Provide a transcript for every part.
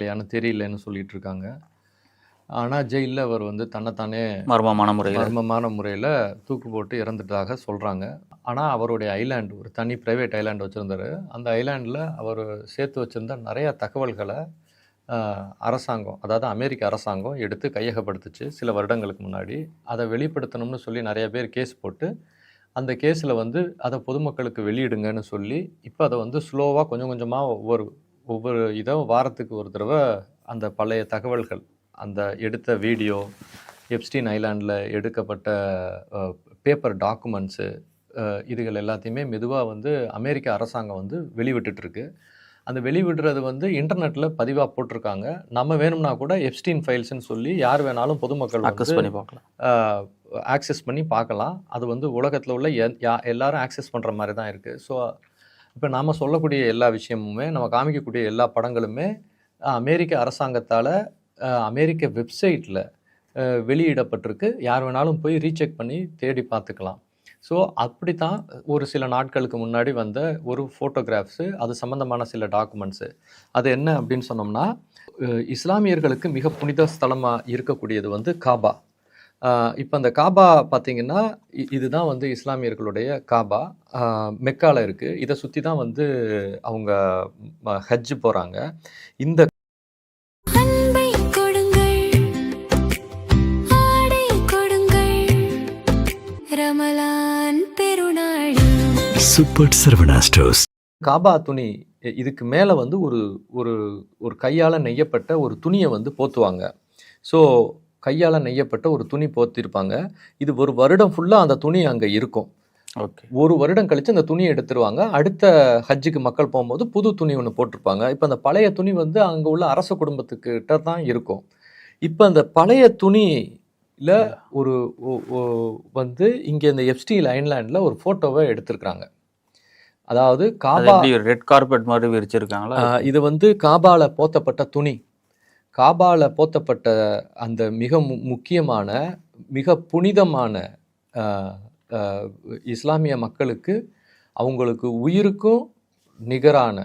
இல்லையான்னு தெரியலன்னு சொல்லிட்டு இருக்காங்க ஆனால் ஜெயிலில் அவர் வந்து தன்னைத்தானே மர்மமான முறையில். மர்மமான முறையில் தூக்கு போட்டு இறந்துட்டதாக சொல்கிறாங்க ஆனால் அவருடைய ஐலாண்டு ஒரு தனி ப்ரைவேட் ஐலாண்டு வச்சுருந்தாரு. அந்த ஐலாண்டில் அவர் சேர்த்து வச்சுருந்த நிறைய தகவல்களை அரசாங்கம் அதாவது அமெரிக்க அரசாங்கம் எடுத்து கையகப்படுத்துச்சு சில வருடங்களுக்கு முன்னாடி. அதை வெளிப்படுத்தணும்னு சொல்லி நிறைய பேர் கேஸ் போட்டு அந்த கேஸில் வந்து அதை பொதுமக்களுக்கு வெளியிடுங்கன்னு சொல்லி இப்போ அதை வந்து ஸ்லோவாக கொஞ்சம் கொஞ்சமாக ஒவ்வொரு ஒவ்வொரு இதை வாரத்துக்கு ஒரு தடவை அந்த பழைய தகவல்கள் அந்த எடுத்த வீடியோ எப்ஸ்டீன் ஐலாண்டில் எடுக்கப்பட்ட பேப்பர் டாக்குமெண்ட்ஸு இதுகள் எல்லாத்தையுமே மெதுவாக வந்து அமெரிக்க அரசாங்கம் வந்து வெளிவிட்டுட்டு இருக்கு அந்த வெளிவிடுறது வந்து இன்டர்நெட்டில் பதிவாக போட்டிருக்காங்க நம்ம வேணும்னா கூட எப்ஸ்டீன் ஃபைல்ஸ்னு சொல்லி யார் வேணாலும் பொதுமக்கள் வந்து பண்ணி பார்க்கலாம் ஆக்சஸ் பண்ணி பார்க்கலாம் அது வந்து உலகத்தில் உள்ள எல்லாரும் ஆக்சஸ் பண்ணுற மாதிரி தான் இருக்குது ஸோ இப்போ நாம் சொல்லக்கூடிய எல்லா விஷயமுமே நம்ம காமிக்கக்கூடிய எல்லா படங்களுமே அமெரிக்க அரசாங்கத்தால் அமெரிக்க வெப்சைட்டில் வெளியிடப்பட்டிருக்கு. யார் வேணாலும் போய் ரீசெக் பண்ணி தேடி பார்த்துக்கலாம். ஸோ அப்படி தான் ஒரு சில நாட்களுக்கு முன்னாடி வந்த ஒரு ஃபோட்டோகிராஃப்ஸு அது சம்மந்தமான சில டாக்குமெண்ட்ஸு. அது என்ன அப்படின்னு சொன்னோம்னா இஸ்லாமியர்களுக்கு மிக புனித ஸ்தலமாக இருக்கக்கூடியது வந்து காபா. இப்போ அந்த காபா பார்த்தீங்கன்னா இதுதான் வந்து இஸ்லாமியர்களுடைய காபா. மெக்கால இருக்குது இதை சுற்றி தான் வந்து அவங்க ம, ஹஜ் போகிறாங்க இந்த சூப்பர் சரவணா ஸ்டோர்ஸ் காபா துணி இதுக்கு மேலே வந்து ஒரு ஒரு ஒரு கையால் நெய்யப்பட்ட ஒரு துணியை வந்து போத்துவாங்க. ஸோ கையால் நெய்யப்பட்ட ஒரு துணி போத்திருப்பாங்க. இது ஒரு வருடம் ஃபுல்லாக அந்த துணி அங்கே இருக்கும். ஓகே. ஒரு வருடம் கழிச்சு அந்த துணியை எடுத்துருவாங்க. அடுத்த ஹஜ்ஜுக்கு மக்கள் போகும்போது புது துணி ஒன்று போட்டிருப்பாங்க. இப்போ அந்த பழைய துணி வந்து அங்கே உள்ள அரச குடும்பத்துக்கிட்ட தான் இருக்கும். இப்போ அந்த பழைய துணியில் ஒரு வந்து இங்கே இந்த எஃப்ஸ்டீல் ஐன்லாண்டில் ஒரு ஃபோட்டோவை எடுத்திருக்கிறாங்க. அதாவது அது காபா ரெட் கார்பெட் மாதிரி விரிச்சிருக்காங்களா? இது வந்து காபால போத்தப்பட்ட துணி. காபால போத்தப்பட்ட அந்த மிக மு- முக்கியமான மிக புனிதமான இஸ்லாமிய மக்களுக்கு அவங்களுக்கு உயிருக்கும் நிகரான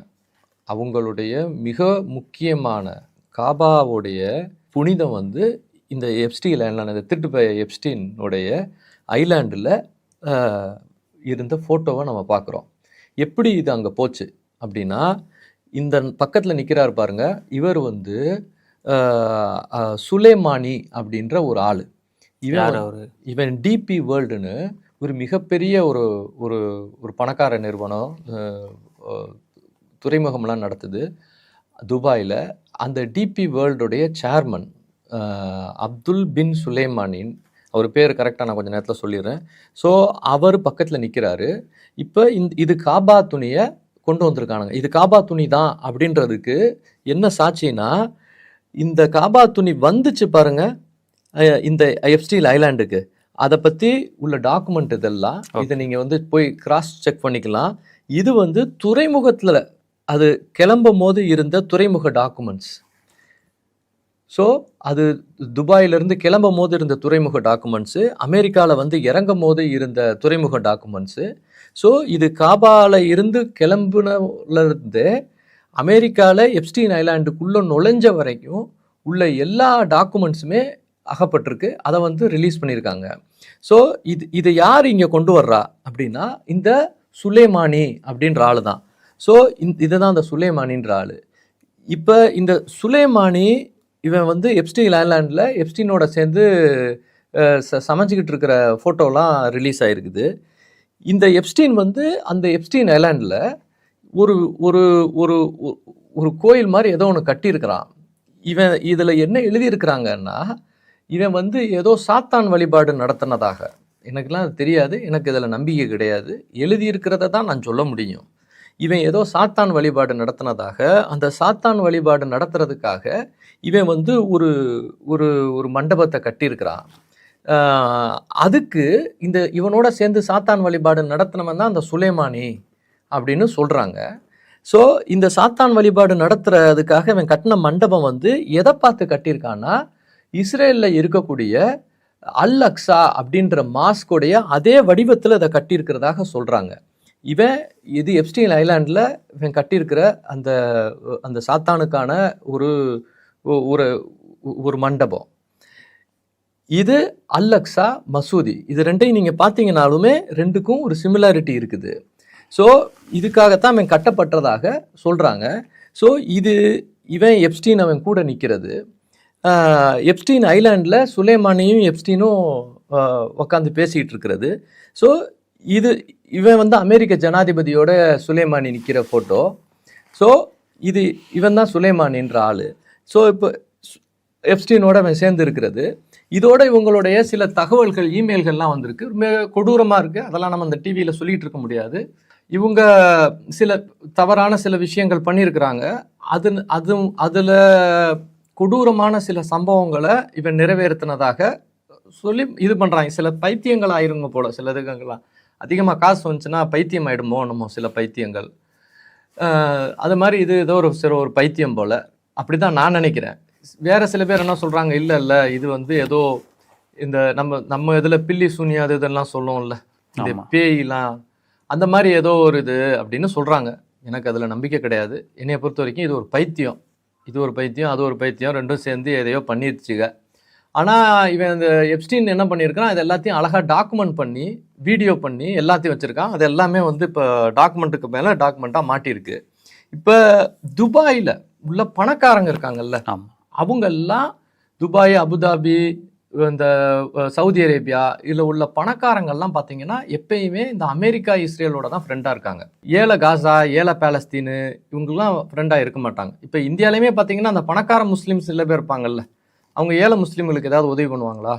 அவங்களுடைய மிக முக்கியமான காபாவுடைய புனிதம் வந்து இந்த எப்ஸ்டீன் ஐலாண்ட் இந்த திருட்டு எப்ஸ்டீனுடைய ஐலாண்டில் இருந்த ஃபோட்டோவை நம்ம பார்க்குறோம். எப்படி இது அங்கே போச்சு அப்படின்னா இந்த பக்கத்தில் நிற்கிறார் பாருங்க இவர் வந்து சுலைமானி அப்படின்ற ஒரு ஆள். இவன் இவன் டிபி வேர்ல்டுன்னு ஒரு மிகப்பெரிய ஒரு ஒரு ஒரு பணக்கார நிறுவனம் துறைமுகம்லாம் நடத்துது துபாயில். அந்த டிபி வேர்ல்டுடைய சேர்மன் அப்துல் பின் சுலைமானின் அவர் பேர் கரெக்டாக நான் கொஞ்சம் நேரத்தில் சொல்லிடுறேன். ஸோ அவர் பக்கத்தில் நிற்கிறாரு இப்போ இந்த இது காபா துணியை கொண்டு வந்திருக்கானுங்க. இது காபா துணி தான் அப்படின்றதுக்கு என்ன சாட்சினா இந்த காபா துணி வந்துச்சு பாருங்க. இந்த எஃப்ஸ்டீல் ஐலாண்டுக்கு. அதை பற்றி உள்ள டாக்குமெண்ட் இதெல்லாம் இதை நீங்கள் வந்து போய் கிராஸ் செக் பண்ணிக்கலாம். இது வந்து துறைமுகத்தில் அது கிளம்பும் போது இருந்த துறைமுக டாக்குமெண்ட்ஸ் ஸோ அது துபாயிலிருந்து கிளம்பும் போது இருந்த துறைமுக டாக்குமெண்ட்ஸு அமெரிக்காவில் வந்து இறங்கும் போது இருந்த துறைமுக டாக்குமெண்ட்ஸு ஸோ இது காபால இருந்து கிளம்புனதுலேருந்து அமெரிக்காவில் எப்ஸ்டீன் ஐலாண்டுக்குள்ளே நுழைஞ்ச வரைக்கும் உள்ள எல்லா டாக்குமெண்ட்ஸுமே அகப்பட்டிருக்கு. அதை வந்து ரிலீஸ் பண்ணியிருக்காங்க ஸோ இது இதை யார் இங்கே கொண்டு வர்றா அப்படின்னா இந்த சுலேமானி அப்படின்ற ஆள் தான் ஸோ இந்த இதுதான் அந்த சுலேமானின்ற ஆள். இப்போ இந்த சுலேமானி இவன் வந்து எப்ஸ்டீன் ஐலாண்டில் எப்ஸ்டீனோட சேர்ந்து ச சமைச்சிக்கிட்டு இருக்கிற ஃபோட்டோலாம் ரிலீஸ் ஆகிருக்குது இந்த எப்ஸ்டீன் வந்து அந்த எப்ஸ்டீன் ஐலாண்டில் ஒரு ஒரு ஒரு ஒரு- கோயில் மாதிரி ஏதோ ஒன்று கட்டியிருக்கிறான். இவன் இதில் என்ன எழுதியிருக்கிறாங்கன்னா இவன் வந்து ஏதோ சாத்தான் வழிபாடு நடத்தினதாக. எனக்குலாம் அது தெரியாது எனக்கு இதில் நம்பிக்கை கிடையாது. எழுதியிருக்கிறத தான் நான் சொல்ல முடியும். இவன் ஏதோ சாத்தான் வழிபாடு நடத்தினதாக. அந்த சாத்தான் வழிபாடு நடத்துறதுக்காக இவன் வந்து ஒரு ஒரு ஒரு மண்டபத்தை கட்டியிருக்கிறான். அதுக்கு இந்த இவனோட சேர்ந்து சாத்தான் வழிபாடு நடத்தினவன் தான் அந்த சுலைமானி. அப்படின்னு சொல்கிறாங்க ஸோ இந்த சாத்தான் வழிபாடு நடத்துறதுக்காக இவன் கட்டின மண்டபம் வந்து எதை பார்த்து கட்டியிருக்கான்னா இஸ்ரேலில் இருக்கக்கூடிய அல் அக்ஸா அப்படின்ற மாஸ்கோடைய அதே வடிவத்தில் இதை கட்டியிருக்கிறதாக சொல்கிறாங்க இவன் இது எப்ஸ்டீன் ஐலாண்டில் இவன் கட்டியிருக்கிற அந்த அந்த சாத்தானுக்கான ஒரு ஒரு ஒரு மண்டபம். இது அல்லக்ஸா மசூதி. இது ரெண்டையும் நீங்கள் பார்த்தீங்கனாலுமே ரெண்டுக்கும் ஒரு சிமிலாரிட்டி இருக்குது. ஸோ இதுக்காகத்தான் அவன் கட்டப்பட்டதாக சொல்கிறாங்க ஸோ இது இவன் எப்ஸ்டீன் அவன் கூட நிற்கிறது எப்ஸ்டீன் ஐலாண்டில் சுலைமானியும் எப்ஸ்டீனும் உட்காந்து பேசிகிட்டு இருக்கிறது. ஸோ இது இவன் வந்து அமெரிக்க ஜனாதிபதியோட சுலைமானி நிற்கிற ஃபோட்டோ ஸோ இது இவன் தான் சுலைமானின்ற ஆள். ஸோ இப்போ எப்ஸ்டீனோட அவன் சேர்ந்து இருக்கிறது. இதோட இவங்களுடைய சில தகவல்கள் இமெயில்கள்லாம் வந்திருக்கு. மிக கொடூரமாக இருக்குது அதெல்லாம் நம்ம அந்த டிவியில் சொல்லிகிட்டு இருக்க முடியாது. இவங்க சில தவறான சில விஷயங்கள் பண்ணியிருக்கிறாங்க. அது அது அதில் கொடூரமான சில சம்பவங்களை இவன் நிறைவேற்றினதாக சொல்லி இது பண்ணுறாங்க சில பைத்தியங்கள் ஆயிருங்க போல சில இதுங்கெல்லாம் அதிகமாக காசு வந்துச்சுன்னா பைத்தியம் ஆயிடுமோ நம்ம சில பைத்தியங்கள். அது மாதிரி இது ஏதோ ஒரு சில ஒரு பைத்தியம் போல. அப்படி தான் நான் நினைக்கிறேன். வேற சில பேர் என்ன சொல்றாங்க? இல்ல இல்ல இது வந்து ஏதோ இந்த நம்ம நம்ம இதுல பில்லி சூனியா அது இதெல்லாம் சொல்லுவோம்ல. இந்த. பேய்லாம் அந்த மாதிரி ஏதோ ஒரு இது அப்படின்னு சொல்றாங்க. எனக்கு அதுல நம்பிக்கை கிடையாது. என்னைய பொறுத்த வரைக்கும் இது ஒரு பைத்தியம். இது ஒரு பைத்தியம் அது ஒரு பைத்தியம் ரெண்டும் சேர்ந்து எதையோ பண்ணிருச்சுங்க ஆனா இவன் இந்த எப்ஸ்டீன் என்ன பண்ணியிருக்கான் இது எல்லாத்தையும் அழகா டாக்குமெண்ட் பண்ணி வீடியோ பண்ணி எல்லாத்தையும் வச்சிருக்கான். அது எல்லாமே வந்து இப்போ டாக்குமெண்ட்டுக்கு மேல டாக்குமெண்ட்டா மாட்டியிருக்கு. இப்போ துபாயில உள்ள பணக்காரங்க இருக்காங்கல்ல அவங்க எல்லாம் துபாய் அபுதாபி இந்த சவுதி அரேபியா இதில் உள்ள பணக்காரங்கள்லாம் பார்த்தீங்கன்னா எப்பயுமே இந்த அமெரிக்கா இஸ்ரேலோட தான் ஃப்ரெண்டாக இருக்காங்க. ஏழை காசா ஏழை பாலஸ்தீனு இவங்கெல்லாம் ஃப்ரெண்டாக இருக்க மாட்டாங்க. இப்போ இந்தியாலையுமே பார்த்தீங்கன்னா அந்த பணக்கார முஸ்லீம்ஸ் சில பேர் இருப்பாங்கல்ல அவங்க ஏழை முஸ்லீம்களுக்கு ஏதாவது உதவி பண்ணுவாங்களா?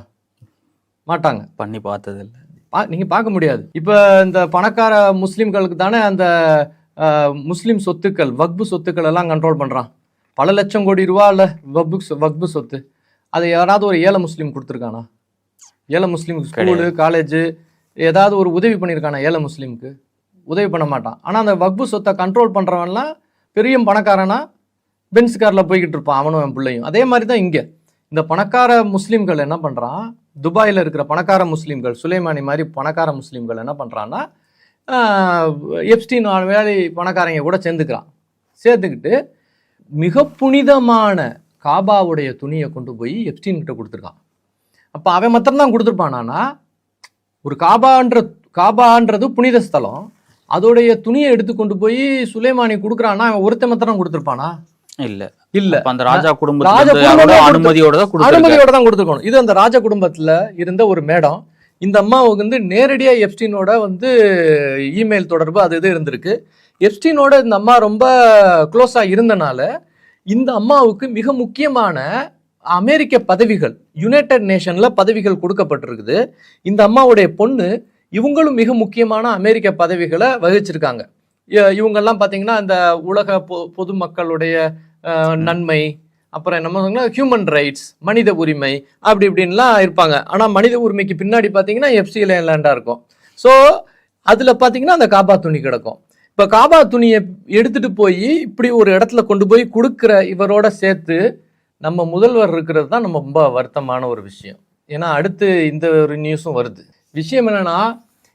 மாட்டாங்க. பண்ணி பார்த்தது இல்ல பா நீங்கள் பார்க்க முடியாது. இப்போ இந்த பணக்கார முஸ்லீம்களுக்கு தானே அந்த முஸ்லீம் சொத்துக்கள் வக்பு சொத்துக்கள் எல்லாம் கண்ட்ரோல் பண்ணுறான் பல லட்சம் கோடி ரூபா இல்லை வக்பு வக்பு சொத்து. அதை யாராவது ஒரு ஏழை முஸ்லீம் கொடுத்துருக்கானா? ஏழை முஸ்லீமுக்கு ஸ்கூலு காலேஜு ஏதாவது ஒரு உதவி பண்ணியிருக்கானா ஏழை முஸ்லீமுக்கு? உதவி பண்ண மாட்டான். ஆனால் அந்த வக்பு சொத்தை கண்ட்ரோல் பண்ணுறவன்லாம் பெரிய பணக்காரனா பென்ஸ் காரில் போய்கிட்டு இருப்பான் அவனும் என் பிள்ளையும். அதே மாதிரி தான் இங்கே. இந்த பணக்கார முஸ்லீம்கள் என்ன பண்ணுறான் துபாயில் இருக்கிற பணக்கார முஸ்லீம்கள் சுலைமானி மாதிரி பணக்கார முஸ்லீம்கள் என்ன பண்ணுறான்னா எப்ஸ்டீன் வேலை பணக்காரங்க கூட சேர்ந்துக்கிறான். சேர்த்துக்கிட்டு மிக புனிதமான காபாவுடைய துணியை கொண்டு போய் எப்ஸ்டீன் கிட்ட கொடுத்துருக்கான். அப்போ அவன் மாத்திரம்தான் கொடுத்துருப்பானானா ஒரு காபான்ற காபான்றது புனித ஸ்தலம். அதோடைய துணியை எடுத்து கொண்டு போய் சுலைமானி கொடுக்குறான்னா அவன் ஒருத்த மாத்திரம் கொடுத்துருப்பானா? இல்ல. இல்ல. அந்த ராஜா குடும்பமே அனுமதியோட தான் அனுமதியோட தான் கொடுத்துருக்கணும். இது அந்த ராஜ குடும்பத்துல இருந்த ஒரு மேடம். இந்த அம்மாவுக்கு வந்து நேரடியா எப்ஸ்டீனோட வந்து இமெயில் தொடர்பு அது இது இருந்திருக்கு. எப்ஸ்டீனோட இந்த அம்மா ரொம்ப க்ளோஸா இருந்தனால இந்த அம்மாவுக்கு மிக முக்கியமான அமெரிக்க பதவிகள் யுனைடெட் நேஷன்ல பதவிகள் கொடுக்கப்பட்டிருக்குது. இந்த அம்மாவுடைய பொண்ணு இவங்களும் மிக முக்கியமான அமெரிக்க பதவிகளை வகிச்சிருக்காங்க. இவங்கெல்லாம் பார்த்தீங்கன்னா அந்த உலக பொ பொதுமக்களுடைய நன்மை அப்புறம் என்ன ஹியூமன் ரைட்ஸ் மனித உரிமை அப்படி இப்படின்லாம் இருப்பாங்க. ஆனால் மனித உரிமைக்கு பின்னாடி பார்த்தீங்கன்னா எஃப்சி லேண்டாக இருக்கும். ஸோ அதில் பார்த்தீங்கன்னா அந்த காபா துணி கிடக்கும். இப்போ காபா துணியை எடுத்துட்டு போய் இப்படி ஒரு இடத்துல கொண்டு போய் கொடுக்குற இவரோட சேர்த்து நம்ம முதல்வர் இருக்கிறது தான் நம்ம ரொம்ப வருத்தமான ஒரு விஷயம். ஏன்னா அடுத்து இந்த ஒரு நியூஸும் வருது. விஷயம் என்னன்னா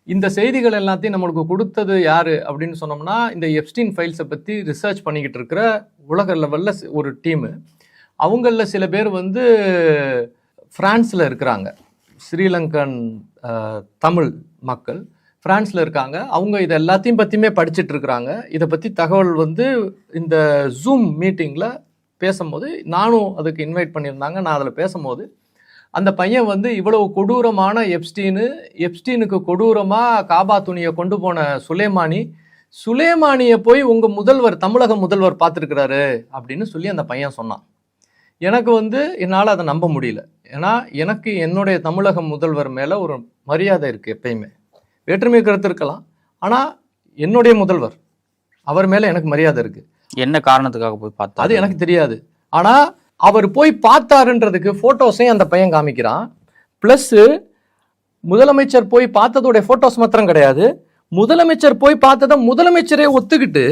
இந்த செய்திகள் எல்லாத்தையும் நம்மளுக்கு கொடுத்தது யார் அப்படின்னு சொன்னோம்னா இந்த எப்ஸ்டீன் ஃபைல்ஸை பற்றி ரிசர்ச் பண்ணிக்கிட்டு இருக்கிற உலக லெவலில் ஒரு டீமு அவங்களில் சில பேர் வந்து ஃப்ரான்ஸில் இருக்கிறாங்க. ஸ்ரீலங்கன் தமிழ் மக்கள். ஃப்ரான்ஸில் இருக்காங்க. அவங்க இதை எல்லாத்தையும் பற்றியுமே படிச்சுட்டு இருக்கிறாங்க இதை பற்றி தகவல் வந்து இந்த ஜூம் மீட்டிங்கில் பேசும்போது நானும் அதுக்கு இன்வைட் பண்ணியிருந்தாங்க. நான் அதில் பேசும்போது அந்த பையன் வந்து இவ்வளவு கொடூரமான எப்ஸ்டீனு எப்ஸ்டீனுக்கு கொடூரமாக காபா துணியை கொண்டு போன சுலேமானி சுலேமானியை போய் உங்கள் முதல்வர் தமிழக முதல்வர் பார்த்துருக்கிறாரு அப்படின்னு சொல்லி அந்த பையன் சொன்னான். எனக்கு வந்து என்னால் அதை நம்ப முடியல. ஏன்னா எனக்கு என்னுடைய தமிழக முதல்வர் மேலே ஒரு மரியாதை இருக்குது எப்பயுமே. வேற்றுமை கருத்து இருக்கலாம் ஆனால் என்னுடைய முதல்வர் அவர் மேலே எனக்கு மரியாதை இருக்குது என்ன காரணத்துக்காக போய் பார்த்தா அது எனக்கு தெரியாது. ஆனா அவர் போய் பார்த்தாருன்றதுக்கு போட்டோஸையும் அந்த பையன் காமிக்கிறான். ப்ளஸ் முதலமைச்சர் போய் பார்த்ததோடைய போட்டோஸ் மாத்திரம் கிடையாது. முதலமைச்சர் போய் பார்த்ததை முதலமைச்சரே ஒத்துக்கிட்டு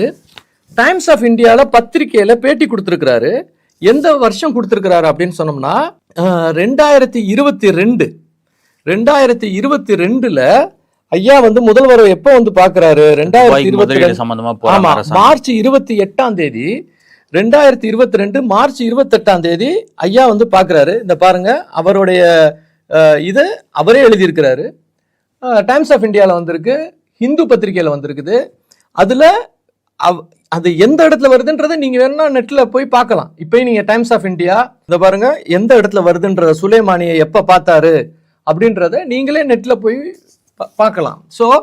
டைம்ஸ் ஆஃப் இந்தியால பத்திரிக்கையில பேட்டி கொடுத்துருக்கிறாரு. எந்த வருஷம் கொடுத்துருக்கிறாரு அப்படின்னு சொன்னோம்னா ரெண்டாயிரத்தி இருபத்தி ரெண்டு. ரெண்டாயிரத்தி இருபத்தி ரெண்டுல ஐயா வந்து முதல்வர் எப்போ வந்து பாக்குறாரு ரெண்டாயிரத்தி இருபத்தி சம்பந்தமா ஆமா. மார்ச் இருபத்தி எட்டாம் தேதி ரெண்டாயிரத்தி இருபத்தி ரெண்டு மார்ச் இருபத்தெட்டாம் தேதி ஐயா வந்து பாக்குறாரு இந்த பாருங்க அவருடைய இது அவரே எழுதியிருக்கிறாரு. டைம்ஸ் ஆஃப் இந்தியாவில் வந்திருக்கு ஹிந்து பத்திரிகையில் வந்திருக்குது. அதுல அவ் அது எந்த இடத்துல வருதுன்றதை நீங்க வேணா நெட்ல போய் பார்க்கலாம். இப்பயும் நீங்க டைம்ஸ் ஆஃப் இந்தியா இத பாருங்க எந்த இடத்துல வருதுன்றத சுலைமானியை எப்ப பார்த்தாரு அப்படின்றத நீங்களே நெட்ல போய் பார்க்கலாம். ஸோ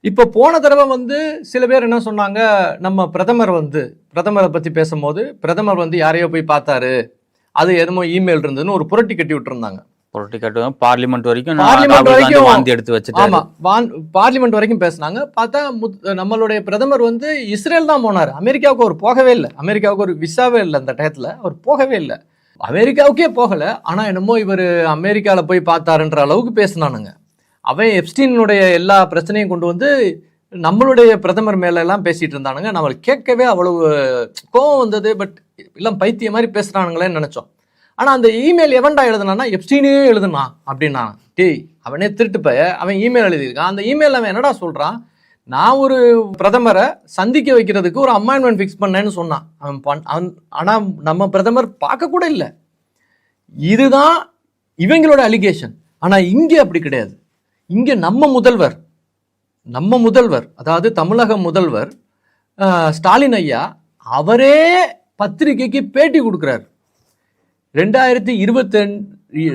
இப்போ போன தடவை வந்து சில பேர் என்ன சொன்னாங்க நம்ம பிரதமர் வந்து பிரதமரை பத்தி பேசும்போது பிரதமர் வந்து யாரையோ போய் பார்த்தாரு. அது எதுமோ இமெயில் இருந்ததுன்னு ஒரு புரட்டி கட்டி விட்டுருந்தாங்க. புரட்டி கட்டுவாங்க பார்லிமெண்ட் வரைக்கும் பார்லிமெண்ட் வரைக்கும் வாந்தி எடுத்து வச்சுட்டாரு. ஆமா வான் பார்லிமெண்ட் வரைக்கும் பேசுனாங்க. பார்த்தா முத்- நம்மளுடைய பிரதமர் வந்து இஸ்ரேல் தான் போனார். அமெரிக்காவுக்கு அவர் போகவே இல்லை. அமெரிக்காவுக்கு ஒரு விசாவே இல்லை அந்த டயத்துல. அவர் போகவே இல்லை. அமெரிக்காவுக்கே போகல. ஆனா என்னமோ இவர் அமெரிக்கால போய் பார்த்தாருன்ற அளவுக்கு பேசினானுங்க. அவன் எப்ஸ்டீனுடைய எல்லா பிரச்சனையும் கொண்டு வந்து நம்மளுடைய பிரதமர் மேல எல்லாம் பேசிட்டு இருந்தானுங்க. நம்ம கேட்கவே அவ்வளவு கோவம் வந்தது பட் எல்லாம் பைத்திய மாதிரி பேசுறானுங்களேன்னு நினைச்சோம். ஆனா அந்த இமெயில் எவன்டா எழுதுனானா எப்ஸ்டீனே எழுதுனா அப்படின்னா டேய் அவனே திருட்டு பைய அவன் இமெயில் எழுதியிருக்கான். அந்த இமெயில் அவன் என்னடா சொல்றான்? நான் ஒரு பிரதமரை சந்திக்க வைக்கிறதுக்கு ஒரு அம்மாயின்மெண்ட் ஃபிக்ஸ் பண்ணேன்னு சொன்னான். அவன் பண் அவன் ஆனா நம்ம பிரதமர் பார்க்க கூட இல்லை. இதுதான் இவங்களோட அலிகேஷன் ஆனா இங்கே அப்படி கிடையாது. இங்க நம்ம முதல்வர் நம்ம முதல்வர் அதாவது தமிழக முதல்வர் ஸ்டாலின் ஐயா அவரே பத்திரிகைக்கு பேட்டி கொடுக்குறாரு. ரெண்டாயிரத்தி இருபத்தி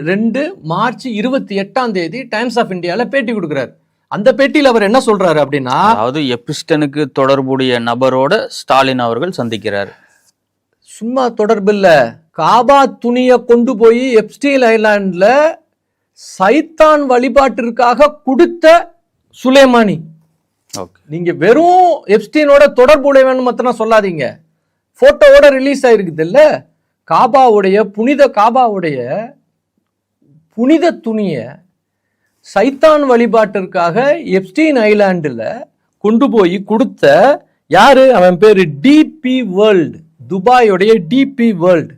ரெண்டு மார்ச் இருபத்தி எட்டாம் தேதி டைம்ஸ் ஆஃப் இந்தியால பேட்டி கொடுக்குறாரு. அந்த பேட்டியில் அவர் என்ன சொல்றாரு அப்படின்னா அதாவது எபிஸ்டனுக்கு தொடர்புடைய நபரோட ஸ்டாலின் அவர்கள் சந்திக்கிறார். சும்மா தொடர்பு இல்ல காபா துணியை கொண்டு போய் எப்ஸ்டீல் ஐலாண்ட்ல சைத்தான் வழிபாட்டிற்காக கொடுத்த சுலைமானி. ஓகே. நீங்க வெறும் எப்ஸ்டீனோட தொடர்புடையவன் மாத்திரம் சொல்லாதீங்க. போட்டோவோட ரிலீஸ் ஆயிருக்குது இல்ல காபாவுடைய புனித காபாவுடைய புனித துணியை சைத்தான் வழிபாட்டிற்காக எப்ஸ்டீன் ஐலாண்டில் கொண்டு போய் கொடுத்த யாரு? அவன் பேரு டிபி வேர்ல்டு. துபாயோடைய டிபி வேர்ல்டு.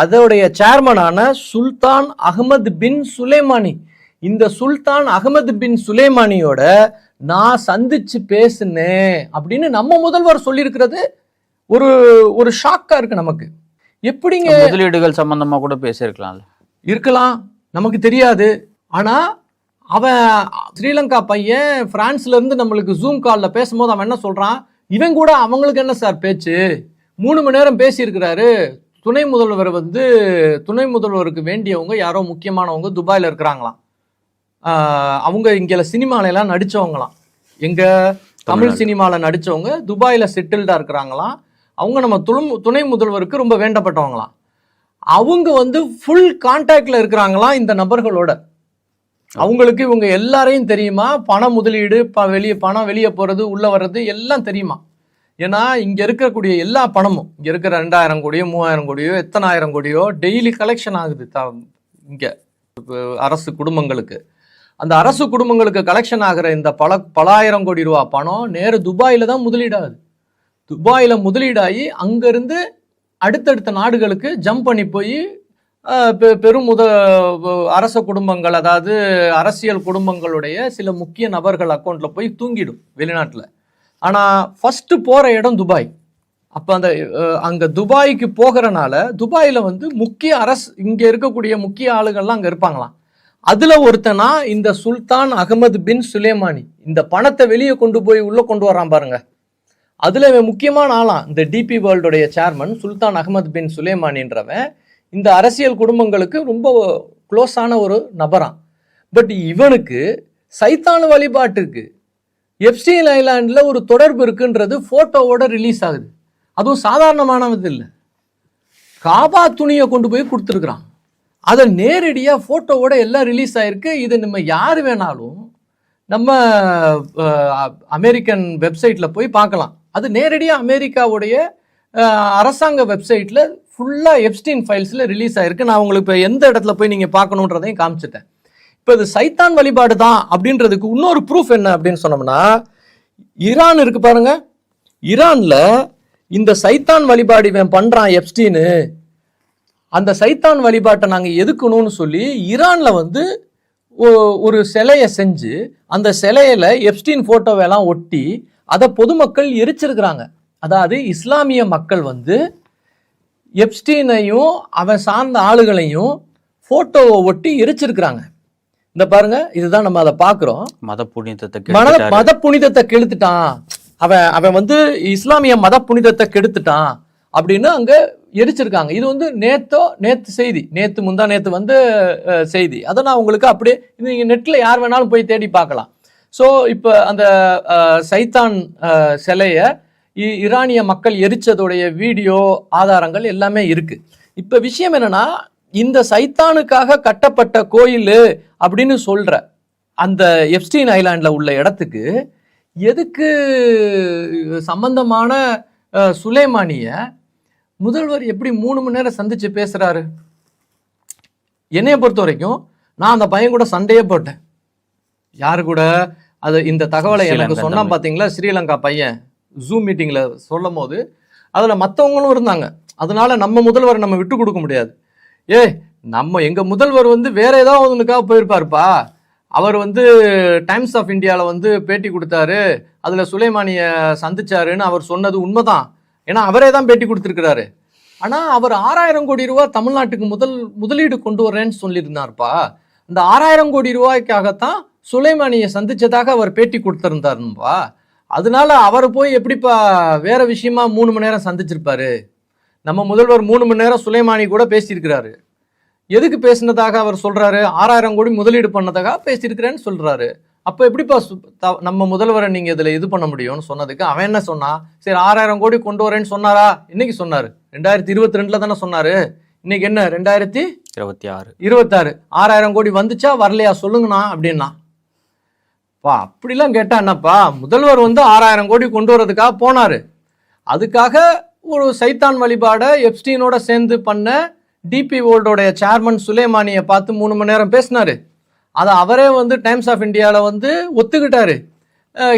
அதோடைய சேர்மனான சுல்தான் அகமது பின் சுலைமானி. இந்த சுல்தான் அகமது பின் சுலைமானியோட நான் சந்திச்சு பேசினேன் அப்படின்னு நம்ம முதல்வர் சொல்லியிருக்கிறது ஒரு ஒரு ஷாக்கா இருக்கு நமக்கு. எப்படிங்க முதலீடுகள் சம்பந்தமா கூட பேசியிருக்கலாம்ல. இருக்கலாம் நமக்கு தெரியாது. ஆனா அவன் ஸ்ரீலங்கா பையன் பிரான்ஸ்ல இருந்து நம்மளுக்கு ஜூம் கால்ல பேசும்போது அவன் என்ன சொல்றான்? இவன் கூட அவங்களுக்கு என்ன சார் பேச்சு? மூணு மணி நேரம் பேசியிருக்கிறாரு. துணை முதல்வர் வந்து துணை முதல்வருக்கு வேண்டியவங்க யாரோ முக்கியமானவங்க துபாயில இருக்கிறாங்களாம். அவங்க இங்கே சினிமால எல்லாம் நடிச்சவங்களாம். எங்க தமிழ் தமிழ்நாடு. சினிமால நடிச்சவங்க துபாயில செட்டில்டா இருக்கிறாங்களாம். அவங்க நம்ம துணை துணை முதல்வருக்கு ரொம்ப வேண்டப்பட்டவங்களாம். அவங்க வந்து ஃபுல் கான்டாக்ட்ல இருக்கிறாங்களாம் இந்த நபர்களோட. அவங்களுக்கு இவங்க எல்லாரையும் தெரியுமா? பண முதலீடு ப வெளியே பணம் வெளியே போறது உள்ள வர்றது எல்லாம் தெரியுமா? ஏன்னா இங்கே இருக்கக்கூடிய எல்லா பணமும் இங்கே இருக்கிற ரெண்டாயிரம் கோடியோ மூவாயிரம் கோடியோ எத்தனாயிரம் கோடியோ டெய்லி கலெக்ஷன் ஆகுது த இங்கே அரசு குடும்பங்களுக்கு. அந்த அரசு குடும்பங்களுக்கு கலெக்ஷன் ஆகிற இந்த பல பலாயிரம் கோடி ரூபா பணம் நேரு துபாயில் தான் முதலீடாகுது. துபாயில் முதலீடாகி அங்கேருந்து அடுத்தடுத்த நாடுகளுக்கு ஜம்ப் பண்ணி போய் பெ- பெரும் முத அரச குடும்பங்கள் அதாவது அரசியல் குடும்பங்களுடைய சில முக்கிய நபர்கள் அக்கௌண்ட்டில் போய் தூங்கிடும் வெளிநாட்டில். ஆனால் ஃபஸ்ட்டு போகிற இடம் துபாய். அப்போ அந்த அங்கே துபாய்க்கு போகிறனால துபாயில் வந்து முக்கிய அரசு இங்கே இருக்கக்கூடிய முக்கிய ஆளுகள்லாம் அங்கே இருப்பாங்களாம். அதில் ஒருத்தனா இந்த சுல்தான் அகமது பின் சுலேமானி. இந்த பணத்தை வெளியே கொண்டு போய் உள்ளே கொண்டு வரான் பாருங்க. அதில் இவன் முக்கியமான ஆளாம். இந்த டிபி வேர்ல்டுடைய சேர்மன் சுல்தான் அகமது பின் சுலேமானின்றவன். இந்த அரசியல் குடும்பங்களுக்கு ரொம்ப க்ளோஸான ஒரு நபரான் பட் இவனுக்கு சைத்தான வழிபாட்டுக்கு எப்ஸ்டீன் ஐலாண்டில் ஒரு தொடர்பு இருக்குன்றது ஃபோட்டோவோட ரிலீஸ் ஆகுது. அதுவும் சாதாரணமானது இல்லை. காபா துணியை கொண்டு போய் கொடுத்துருக்குறான். அதை நேரடியாக ஃபோட்டோவோட எல்லாம் ரிலீஸ் ஆகிருக்கு இது நம்ம யார் வேணாலும் நம்ம அமெரிக்கன் வெப்சைட்டில் போய் பார்க்கலாம். அது நேரடியாக அமெரிக்காவுடைய அரசாங்க வெப்சைட்டில் ஃபுல்லாக எப்ஸ்டீன் ஃபைல்ஸில் ரிலீஸ் ஆகிருக்கு நான் உங்களுக்கு இப்போ எந்த இடத்துல போய் நீங்கள் பார்க்கணுன்றதையும் காமிச்சிட்டேன். இப்போ இது சைத்தான் வழிபாடு தான் அப்படின்றதுக்கு இன்னொரு ப்ரூஃப் என்ன அப்படின்னு சொன்னோம்னா ஈரான் இருக்கு பாருங்க. ஈரான்ல இந்த சைத்தான் வழிபாடு இவன் பண்றான் எப்ஸ்டீனு அந்த சைத்தான் வழிபாட்டை நாங்கள் எதுக்கணும்னு சொல்லி ஈரான்ல வந்து ஒரு சிலையை செஞ்சு அந்த சிலையில எப்ஸ்டீன் போட்டோவெல்லாம் ஒட்டி அதை பொதுமக்கள் எரிச்சிருக்கிறாங்க. அதாவது இஸ்லாமிய மக்கள் வந்து எப்ஸ்டீனையும் அவன் சார்ந்த ஆளுகளையும் போட்டோவை ஒட்டி எரிச்சிருக்கிறாங்க. இந்த பாருங்க இதுதான் நம்ம அதை பார்க்குறோம். மத புனிதத்தை கெடுத்துட்டாரு. மத புனிதத்தை கெடுத்துட்டான். அவன் அவன் வந்து இஸ்லாமிய மத புனிதத்தை கெடுத்துட்டான் அப்படின்னு அங்க எரிச்சிருக்காங்க. இது வந்து நேத்தோ நேத்து செய்தி. நேத்து முந்தா நேத்து வந்து செய்தி. அதை நான் உங்களுக்கு அப்படியே இது நீங்க நெட்ல யார் வேணாலும் போய் தேடி பார்க்கலாம். ஸோ இப்போ அந்த சைத்தான் சிலைய ஈரானிய மக்கள் எரிச்சதுடைய வீடியோ ஆதாரங்கள் எல்லாமே இருக்கு. இப்போ விஷயம் என்னன்னா இந்த சைத்தானுக்காக கட்டப்பட்ட கோயில் அப்படின்னு சொல்ற அந்த எப்ஸ்டீன் ஐலாண்டில் உள்ள இடத்துக்கு எதுக்கு சம்பந்தமான சுலைமானிய முதல்வர் எப்படி மூணு மணி நேரம் சந்திச்சு பேசுறாரு? என்னைய பொறுத்த வரைக்கும் நான் அந்த பையன் கூட சண்டையே போட்டேன். யாரு கூட? அது இந்த தகவலை எனக்கு சொன்னா. பாத்தீங்களா? ஸ்ரீலங்கா பையன் ஜூம் மீட்டிங்ல சொல்லும் போது அதுல மத்தவங்களும் இருந்தாங்க. அதனால நம்ம முதல்வரை நம்ம விட்டு கொடுக்க முடியாது. ஏய் நம்ம எங்கள் முதல்வர் வந்து வேற ஏதாவது ஒன்றுக்காக போயிருப்பாருப்பா. அவர் வந்து டைம்ஸ் ஆஃப் இந்தியாவில் வந்து பேட்டி கொடுத்தாரு. அதில் சுலைமானியை சந்திச்சாருன்னு அவர் சொன்னது உண்மைதான். ஏன்னா அவரே தான் பேட்டி கொடுத்துருக்கிறாரு. ஆனால் அவர் ஆறாயிரம் கோடி ரூபா தமிழ்நாட்டுக்கு முதல் முதலீடு கொண்டு வரேன்னு சொல்லியிருந்தாருப்பா. இந்த ஆறாயிரம் கோடி ரூபாய்க்காகத்தான் சுலைமானியை சந்திச்சதாக அவர் பேட்டி கொடுத்துருந்தாருப்பா. அதனால அவர் போய் எப்படிப்பா வேற விஷயமா மூணு மணி நேரம் சந்திச்சிருப்பாரு? நம்ம முதல்வர் மூணு மணி நேரம் சுலைமானி கூட பேசியிருக்கிறாரு. எதுக்கு பேசினதாக அவர் சொல்றாரு? ஆறாயிரம் கோடி முதலீடு பண்ணதாக பேசியிருக்கிறேன்னு சொல்றாரு. அப்போ எப்படிப்பா நம்ம முதல்வரை நீங்க இதுல இது பண்ண முடியும்னு சொன்னதுக்கு அவன் என்ன சொன்னான் சரி ஆறாயிரம் கோடி கொண்டு வரேன்னு சொன்னாரா? இன்னைக்கு சொன்னாரு. ரெண்டாயிரத்தி இருபத்தி ரெண்டுல தானே சொன்னாரு. இன்னைக்கு என்ன ரெண்டாயிரத்தி இருபத்தி ஆறு. இருபத்தாறு. ஆறாயிரம் கோடி வந்துச்சா வரலையா? சொல்லுங்கண்ணா அப்படின்னா. பா அப்படிலாம் கேட்டா என்னப்பா முதல்வர் வந்து ஆறாயிரம் கோடி கொண்டு வரதுக்காக போனாரு. அதுக்காக ஒரு சைத்தான் வழிபாடை எப்ஸ்டீனோட சேர்ந்து பண்ண டிபி வேர்ல்டோடைய சேர்மன் சுலைமானியை பார்த்து மூணு மணி நேரம் பேசினாரு. அதை அவரே வந்து டைம்ஸ் ஆஃப் இந்தியாவில் வந்து ஒத்துக்கிட்டாரு.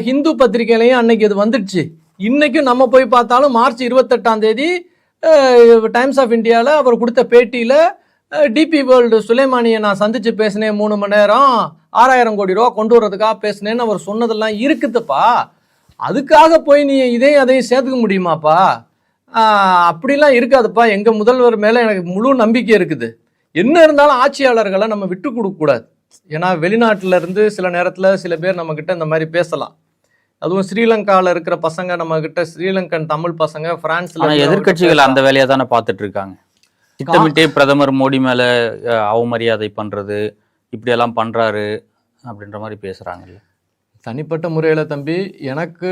ஹிந்து பத்திரிகையிலையும் அன்னைக்கு இது வந்துடுச்சு. இன்றைக்கும் நம்ம போய் பார்த்தாலும் மார்ச் இருபத்தெட்டாம் தேதி டைம்ஸ் ஆஃப் இந்தியாவில் அவர் கொடுத்த பேட்டியில் டிபி வேர்ல்டு சுலைமானியை நான் சந்தித்து பேசினேன் மூணு மணி நேரம். ஆறாயிரம் கோடி ரூபா கொண்டு வரதுக்காக பேசினேன்னு அவர் சொன்னதெல்லாம் இருக்குதுப்பா. அதுக்காக போய் நீ இதையும் அதையும் சேர்த்துக்க முடியுமாப்பா? அப்படிலாம் இருக்காதுப்பா. எங்க முதல்வர் மேல எனக்கு முழு நம்பிக்கை இருக்குது. என்ன இருந்தாலும் ஆட்சியாளர்களை நம்ம விட்டு கொடுக்க கூடாது. ஏன்னா வெளிநாட்டுல இருந்து சில நேரத்துல சில பேர் நம்ம கிட்ட இந்த மாதிரி பேசலாம். அதுவும் ஸ்ரீலங்கால இருக்கிற பசங்க நம்ம கிட்ட ஸ்ரீலங்கன் தமிழ் பசங்க பிரான்ஸ்ல ஆனா இருக்கிறவங்க எதிர்க்கட்சிகள் பேசலாம். அந்த வேலையை தானே பார்த்துட்டு இருக்காங்க. திட்டமிட்டே பிரதமர் மோடி மேல அவமரியாதை பண்றது இப்படி எல்லாம் பண்றாரு அப்படின்ற மாதிரி பேசுறாங்கல்ல. தனிப்பட்ட முறையில் தம்பி எனக்கு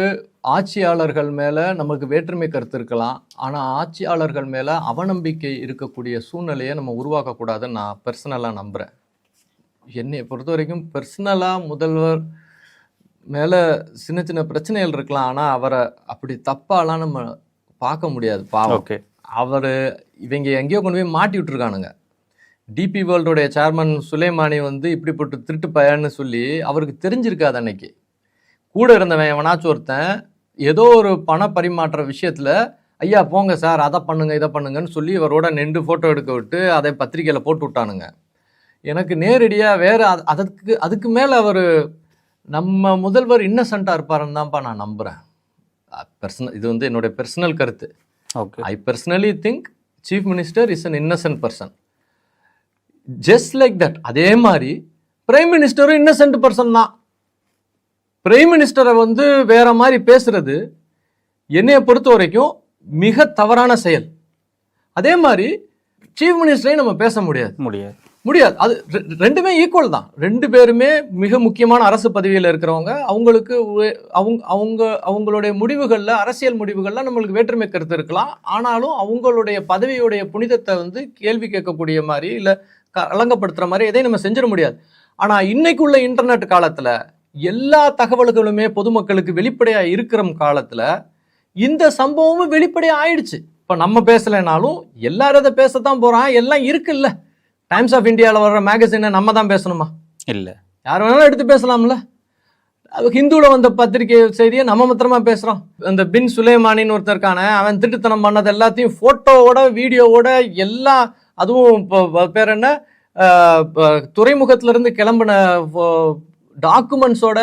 ஆட்சியாளர்கள் மேலே நமக்கு வேற்றுமை கருத்து இருக்கலாம். ஆனால் ஆட்சியாளர்கள் மேலே அவநம்பிக்கை இருக்கக்கூடிய சூழ்நிலையை நம்ம உருவாக்கக்கூடாதுன்னு நான் பர்சனலாக நம்புகிறேன் என்னை பொறுத்த வரைக்கும் பர்சனலாக முதல்வர் மேலே சின்ன சின்ன பிரச்சனைகள் இருக்கலாம். ஆனால் அவரை அப்படி தப்பாலாம் நம்ம பார்க்க முடியாது பாவம். ஓகே. அவர் இவங்க எங்கேயோ கொண்டு போய் மாட்டி விட்டுருக்கானுங்க. டிபி வேர்ல்டோடைய சேர்மன் சுலைமானி வந்து இப்படிப்பட்ட திருட்டு பையன்னு சொல்லி அவருக்கு தெரிஞ்சிருக்காது அன்னைக்கு. கூட இருந்தவன் எவனாச்சும் ஒருத்தன் ஏதோ ஒரு பண பரிமாற்ற விஷயத்தில் ஐயா போங்க சார் அதை பண்ணுங்க இதை பண்ணுங்கன்னு சொல்லி இவரோட நின்று ஃபோட்டோ எடுக்க விட்டு அதை பத்திரிக்கையில் போட்டு விட்டானுங்க. எனக்கு நேரடியாக வேற அது- அதற்கு அதுக்கு மேலே அவர் நம்ம முதல்வர் இன்னசென்ட்டாக இருப்பாருன்னு தான்ப்பா நான் நம்புகிறேன் பர்சனல் இது வந்து என்னுடைய பர்சனல் கருத்து. Okay I personally think chief minister is an innocent person just like that அதே மாதிரி பிரைம் மினிஸ்டரும் இன்னசென்ட் பர்சன் தான். பிரைம் மினிஸ்டரை வந்து வேற மாதிரி பேசுறது என்னைய பொறுத்த வரைக்கும் மிக தவறான செயல். அதே மாதிரி சீஃப் மினிஸ்டரையும் நம்ம பேச முடியாது. முடியாது. முடியாது. அது ரெண்டுமே ஈக்குவல் தான். ரெண்டு பேருமே மிக முக்கியமான அரசு பதவியில் இருக்கிறவங்க. அவங்களுக்கு அவங்க அவங்க அவங்களுடைய முடிவுகளில் அரசியல் முடிவுகளில் நம்மளுக்கு வேற்றுமை கருத்து இருக்கலாம். ஆனாலும் அவங்களுடைய பதவியுடைய புனிதத்தை வந்து கேள்வி கேட்கக்கூடிய மாதிரி இல்லை கலங்கப்படுத்துகிற மாதிரி எதையும் நம்ம செஞ்சிட முடியாது. ஆனால் இன்னைக்குள்ள இன்டர்நெட் காலத்தில் எல்லா தகவல்களுமே பொதுமக்களுக்கு வெளிப்படையாக இருக்கிற காலத்தில் இந்த சம்பவமும் வெளிப்படையாக ஆயிடுச்சு. இப்போ நம்ம பேசலைனாலும் எல்லாரும் அதை பேசத்தான் போகிறான் எல்லாம் இருக்குல்ல. டைம்ஸ் ஆஃப் இந்தியாவில் வர்ற மேகசினை நம்ம தான் பேசணுமா? இல்ல. யார் வேணாலும் எடுத்து பேசலாம்ல. ஹிந்துவில் வந்த பத்திரிகை செய்தியை நம்ம மாத்திரமா பேசுகிறோம் அந்த பின் சுலைமானின்னு ஒருத்தன் இருக்கானே அவன் திருட்டுத்தனம் பண்ணது எல்லாத்தையும் ஃபோட்டோவோட வீடியோவோட எல்லா அதுவும் இப்போ பேர் என்ன? துறைமுகத்திலிருந்து கிளம்பின டாக்குமெண்ட்ஸோட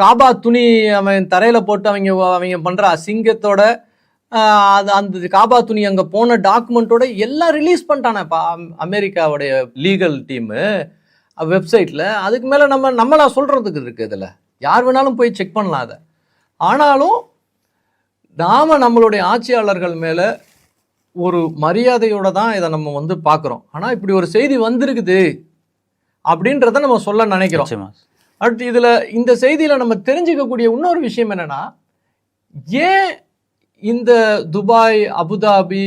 காபா துணி அவன் தரையில் போட்டு அவங்க அவங்க பண்ணுற அசிங்கத்தோட அது அந்த காபா துணி அங்கே போன டாக்குமெண்ட்டோட எல்லாம் ரிலீஸ் பண்ணிட்டானேப்பா அமெரிக்காவுடைய லீகல் டீமு வெப்சைட்டில் அதுக்கு மேலே நம்ம நம்மளா சொல்கிறதுக்கு இருக்குது இதில். யார் வேணாலும் போய் செக் பண்ணலாம் அதை. ஆனாலும் நாம நம்மளுடைய ஆட்சியாளர்கள் மேலே ஒரு மரியாதையோட தான் இதை நம்ம வந்து பார்க்குறோம். ஆனா இப்படி ஒரு செய்தி வந்திருக்குது அப்படின்றத நம்ம சொல்ல நினைக்கிறோம். அடுத்து இதுல இந்த செய்தியில நம்ம தெரிஞ்சுக்கக்கூடிய இன்னொரு விஷயம் என்னன்னா ஏன் இந்த துபாய் அபுதாபி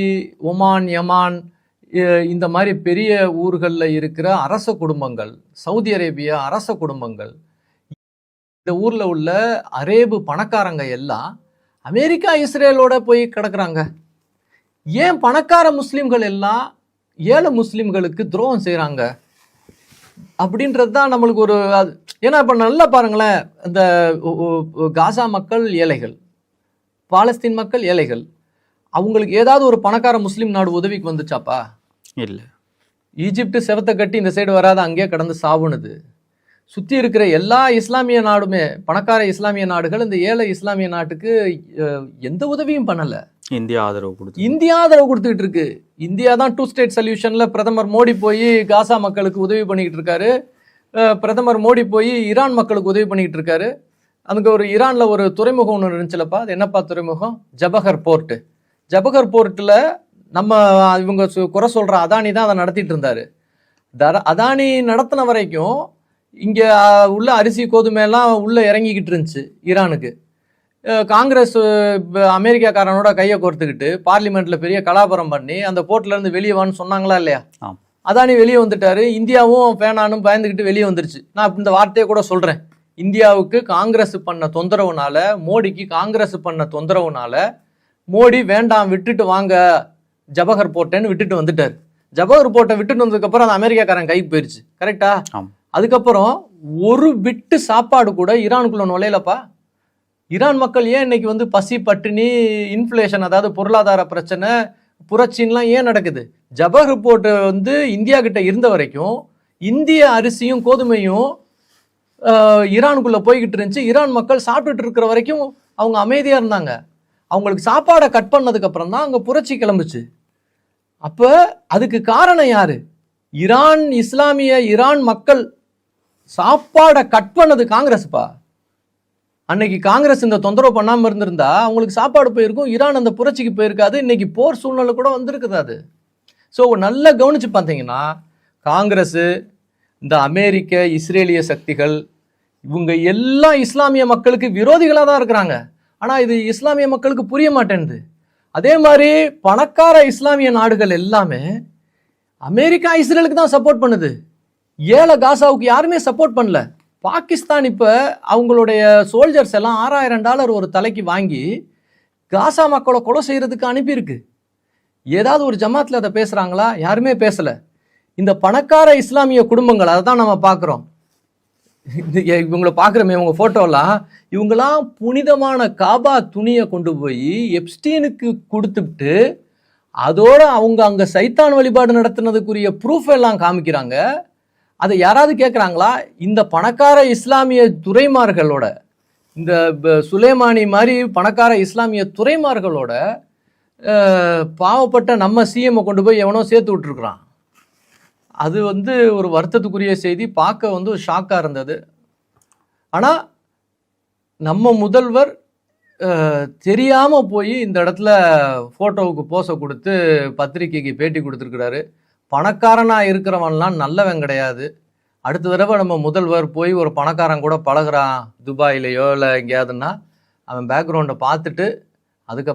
ஒமான் யமான் இந்த மாதிரி பெரிய ஊர்களில் இருக்கிற அரச குடும்பங்கள் சவுதி அரேபியா அரச குடும்பங்கள் இந்த ஊர்ல உள்ள அரேபு பணக்காரங்க எல்லாம் அமெரிக்கா இஸ்ரேலோட போய் கிடக்குறாங்க. ஏன் பணக்கார முஸ்லிம்கள் எல்லாம் ஏழை முஸ்லிம்களுக்கு துரோகம் செய்றாங்க? அப்படின்றது தான் நம்மளுக்கு ஒரு அது. ஏன்னா இப்போ நல்லா பாருங்களேன் இந்த காசா மக்கள் ஏழைகள் பாலஸ்தீன் மக்கள் ஏழைகள் அவங்களுக்கு ஏதாவது ஒரு பணக்கார முஸ்லீம் நாடு உதவிக்கு வந்துச்சாப்பா? இல்ல. ஈஜிப்ட் செவத்தை கட்டி இந்த சைடு வராத அங்கேயே கடந்து சாவுனுது. சுற்றி இருக்கிற எல்லா இஸ்லாமிய நாடுமே பணக்கார இஸ்லாமிய நாடுகள் இந்த ஏழை இஸ்லாமிய நாட்டுக்கு எந்த உதவியும் பண்ணலை. இந்தியா ஆதரவு கொடுத்து இந்தியா ஆதரவு கொடுத்துட்டு இருக்கு. இந்தியா தான் டூ ஸ்டேட் சொல்யூஷன்ல பிரதமர் மோடி போய் காசா மக்களுக்கு உதவி பண்ணிக்கிட்டு இருக்காரு. பிரதமர் மோடி போய் ஈரான் மக்களுக்கு உதவி பண்ணிக்கிட்டு இருக்காரு. அங்கே ஒரு ஈரானில் ஒரு துறைமுகம் ஒன்று இருந்துச்சுலப்பா. அது என்னப்பா துறைமுகம்? ஜபஹர் போர்ட்டு ஜபஹர் போர்ட்டில் நம்ம இவங்க குறை சொல்கிற அதானி தான் அதை நடத்திட்டு இருந்தார். தர அதானி நடத்தின வரைக்கும் இங்கே உள்ள அரிசி கோதுமையெல்லாம் உள்ளே இறங்கிக்கிட்டு இருந்துச்சு ஈரானுக்கு காங்கிரஸ் அமெரிக்காக்காரனோட கையை கோர்த்துக்கிட்டு பார்லிமெண்ட்ல பெரிய கலாபரம் பண்ணி அந்த போர்ட்ல இருந்து வெளியே வான்னு சொன்னாங்களா இல்லையா. அதானி வெளியே வந்துட்டாரு. இந்தியாவும் பேனானும் பயந்துக்கிட்டு வெளியே வந்துருச்சு. நான் இந்த வார்த்தையை கூட சொல்றேன். இந்தியாவுக்கு காங்கிரஸ் பண்ண தொந்தரவுனால மோடிக்கு காங்கிரஸ் பண்ண தொந்தரவுனால மோடி வேண்டாம் விட்டுட்டு வாங்க ஜபஹர் போர்ட்டேன்னு விட்டுட்டு வந்துட்டார். ஜபஹர் போர்ட்டை விட்டுட்டு வந்ததுக்கப்புறம் அந்த அமெரிக்காக்காரன் கைக்கு போயிருச்சு. கரெக்டா. அதுக்கப்புறம் ஒரு விட்டு சாப்பாடு கூட ஈரானுக்குள்ள நுழையலப்பா. ஈரான் மக்கள் ஏன் இன்னைக்கு வந்து பசி பட்டினி இன்ஃப்ளேஷன் அதாவது பொருளாதார பிரச்சனை புரட்சின்லாம் ஏன் நடக்குது? ஜபஹர் போர்ட் வந்து இந்தியா கிட்ட இருந்த வரைக்கும் இந்திய அரிசியும் கோதுமையும் ஈரானுக்குள்ளே போய்கிட்டு இருந்துச்சு. ஈரான் மக்கள் சாப்பிட்டுட்டு இருக்கிற வரைக்கும் அவங்க அமைதியாக இருந்தாங்க. அவங்களுக்கு சாப்பாடை கட் பண்ணதுக்கப்புறம் தான் அங்கே புரட்சி கிளம்புச்சு. அப்போ அதுக்கு காரணம் யார்? ஈரான் இஸ்லாமிய ஈரான் மக்கள் சாப்பாடை கட் பண்ணது காங்கிரஸ்ப்பா அன்னைக்கு காங்கிரஸ் இந்த தொந்தரவு பண்ணாமல் இருந்திருந்தா அவங்களுக்கு சாப்பாடு போயிருக்கும் ஈரான் அந்த புரட்சிக்கு போயிருக்காது இன்னைக்கு போர் சூழ்நிலை கூட வந்திருக்குது அது. ஸோ நல்லா கவனித்து பார்த்தீங்கன்னா காங்கிரஸ் இந்த அமெரிக்க இஸ்ரேலிய சக்திகள் இவங்க எல்லாம் இஸ்லாமிய மக்களுக்கு விரோதிகளாக தான் இருக்கிறாங்க. ஆனால் இது இஸ்லாமிய மக்களுக்கு புரிய மாட்டேன்து அதே மாதிரி பணக்கார இஸ்லாமிய நாடுகள் எல்லாமே அமெரிக்கா இஸ்ரேலுக்கு தான் சப்போர்ட் பண்ணுது. ஏழை காசாவுக்கு யாருமே சப்போர்ட் பண்ணல. பாகிஸ்தான் இப்போ அவங்களுடைய சோல்ஜர்ஸ் எல்லாம் ஆறாயிரம் டாலர் ஒரு தலைக்கு வாங்கி காசா மக்களை கொலை செய்கிறதுக்கு அனுப்பியிருக்கு. ஏதாவது ஒரு ஜமாத்தில் அதை பேசுகிறாங்களா யாருமே பேசலை. இந்த பணக்கார இஸ்லாமிய குடும்பங்கள் அதை தான் நம்ம பார்க்குறோம். இவங்களை பார்க்குறோமே இவங்க ஃபோட்டோலாம் இவங்கெல்லாம் புனிதமான காபா துணியை கொண்டு போய் எப்ஸ்டீனுக்கு கொடுத்துட்டு அதோட அவங்க அங்கே சைத்தான் வழிபாடு நடத்துனதுக்குரிய ப்ரூஃப் எல்லாம் காமிக்கிறாங்க. அதை யாராவது கேட்குறாங்களா இந்த பணக்கார இஸ்லாமிய துறைமார்களோட இந்த சுலைமானி மாதிரி பணக்கார இஸ்லாமிய துறைமார்களோட பாவப்பட்ட நம்ம சிஎம்மை கொண்டு போய் எவனோ சேர்த்து விட்டுருக்குறான். அது வந்து ஒரு வருத்தத்துக்குரிய செய்தி. பார்க்க வந்து ஷாக்காக இருந்தது. ஆனால் நம்ம முதல்வர் தெரியாமல் போய் இந்த இடத்துல ஃபோட்டோவுக்கு போஸை கொடுத்து பத்திரிக்கைக்கு பேட்டி கொடுத்துருக்கிறாரு. பணக்காரனாக இருக்கிறவன்லாம் நல்லவன் கிடையாது. அடுத்த தடவை நம்ம முதல்வர் போய் ஒரு பணக்காரன் கூட பழகுறான் துபாயிலையோ இல்லை எங்கேயாதுன்னா அவன் பேக்ரவுண்டை பார்த்துட்டு அதுக்கப்புறம்